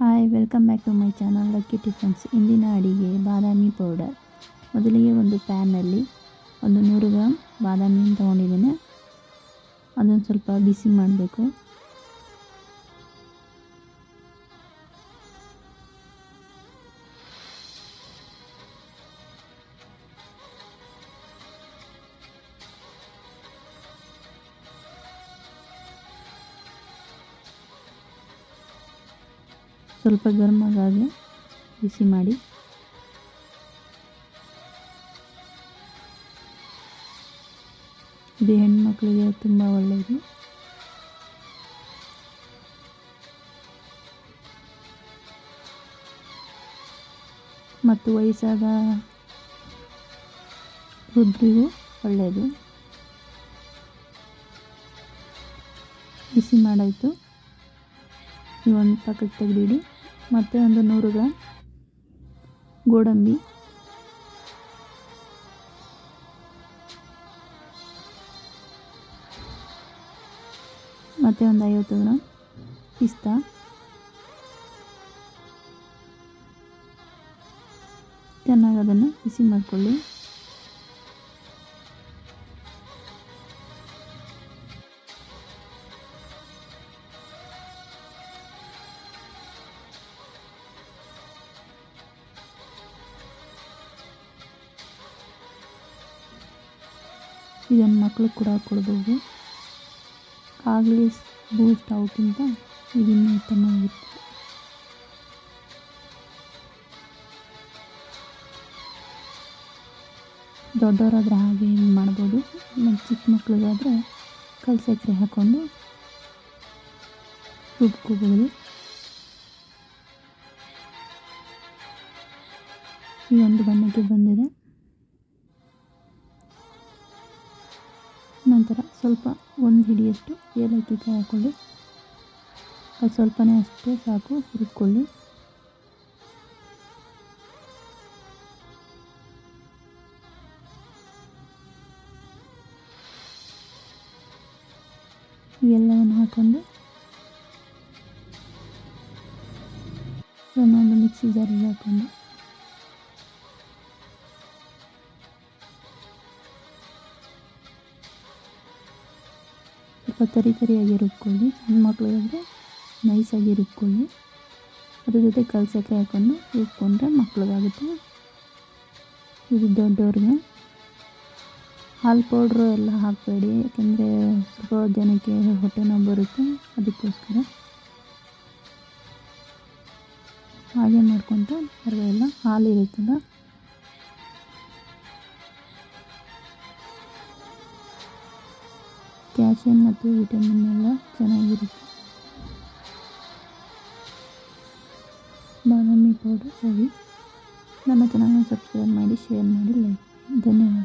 Hi welcome back to my channel lucky tiffins ಇಂದಿನ ಅಡಿಗೆ ಬಾದಾಮಿ powder ಮೊದಲಿಗೆ ಒಂದು ಪ್ಯಾನಲ್ಲಿ ಒಂದು ನೂರು ಗ್ರಾಮ್ ಬಾದಾಮಿಯನ್ನು ತೊಗೊಂಡಿದ್ದೇನೆ. ಅದನ್ನು ಸ್ವಲ್ಪ ಬಿಸಿ ಮಾಡಬೇಕು. ಸ್ವಲ್ಪ ಗರ್ಮಾಗಾಗೆ ಬಿಸಿ ಮಾಡಿ. ಇದು ಹೆಣ್ಮಕ್ಳಿಗೆ ತುಂಬ ಒಳ್ಳೆಯದು ಮತ್ತು ವಯಸ್ಸಾದ ವೃದ್ಧರಿಗೂ ಒಳ್ಳೆಯದು ಬಿಸಿ ಮಾಡಾಯಿತು. ಒಂದು ಪಕ್ಕಕ್ಕೆ ತೆಗೆದಿಡಿ. ಮತ್ತು ಒಂದು ನೂರು ಗ್ರಾಮ್ ಗೋಡಂಬಿ. ಮತ್ತು ಒಂದು ಐವತ್ತು ಗ್ರಾಮ್ ಪಿಸ್ತಾ. ಚೆನ್ನಾಗಿ ಅದನ್ನು ಬಿಸಿ ಮಾಡಿಕೊಳ್ಳಿ. ಇದನ್ನು ಮಕ್ಕಳು ಕೂಡ ಕೊಡ್ಬೋದು. ಆಗಲಿ ಬೂಸ್ಟ್ ಔಟಿಂದ ಇದನ್ನು ಉತ್ತಮವಾಗಿತ್ತು. ದೊಡ್ಡವರಾದರೆ ಹಾಗೆ ಹಿಂಗೆ ಮಾಡ್ಬೋದು. ಮತ್ತು ಚಿಕ್ಕ ಮಕ್ಕಳಿಗಾದರೆ ಕಲ್ ಸಕ್ಕರೆ ಹಾಕ್ಕೊಂಡು ರುಬ್ಕೋಬೋದು. ಈ ಒಂದು ಬಣ್ಣಕ್ಕೆ ಬಂದಿದೆ. ನಂತರ ಸ್ವಲ್ಪ ಒಂದು ಹಿಡಿಯಷ್ಟು ಏಲಕ್ಕಿ ಹಾಕ್ಕೊಳ್ಳಿ ಅದು ಸ್ವಲ್ಪನೇ ಅಷ್ಟೇ ಸಾಕು, ಹುರ್ಕೊಳ್ಳಿ. ಎಲ್ಲವನ್ನು ಹಾಕೊಂಡು ಒಂದೊಂದು ಮಿಕ್ಸಿ ಜಾರಿಗೆ ಹಾಕ್ಕೊಂಡು ಸ್ವಲ್ಪ ತರಿ ತರಿಯಾಗಿ ರುಬ್ಕೊಳ್ಳಿ. ಸಣ್ಣ ಮಕ್ಕಳಿಗಾದರೆ ನೈಸಾಗಿ ರುಬ್ಕೊಳ್ಳಿ. ಅದ್ರ ಜೊತೆ ಕಲ್ ಸಕ್ಕರೆ ಹಾಕೊಂಡು ರುಬ್ಕೊಂಡ್ರೆ ಮಕ್ಳಿಗಾಗುತ್ತೆ. ಇದು ದೊಡ್ಡವ್ರಿಗೆ. ಹಾಲು ಪೌಡ್ರು ಎಲ್ಲ ಹಾಕಬೇಡಿ. ಯಾಕೆಂದರೆ ಸ್ವಲ್ಪ ಜನಕ್ಕೆ ಹೊಟ್ಟೆ ನೋವು ಬರುತ್ತೆ. ಅದಕ್ಕೋಸ್ಕರ. ಹಾಗೆ ಮಾಡ್ಕೊತ ಪರವಾಗಿಲ್ಲ. ಹಾಲು ಇರುತ್ತಲ್ಲ ಕ್ಯಾಲ್ಸಿಯಂ ಮತ್ತು ವಿಟಮಿನ್ ಎಲ್ಲ ಚೆನ್ನಾಗಿರುತ್ತೆ. ಬಾದಾಮಿ ಪೌಡರ್ ಸರಿ ನಮ್ಮ ಚಾನಲ್ನ ಸಬ್ಸ್ಕ್ರೈಬ್ ಮಾಡಿ, ಶೇರ್ ಮಾಡಿ, ಲೈಕ್ ಧನ್ಯವಾದ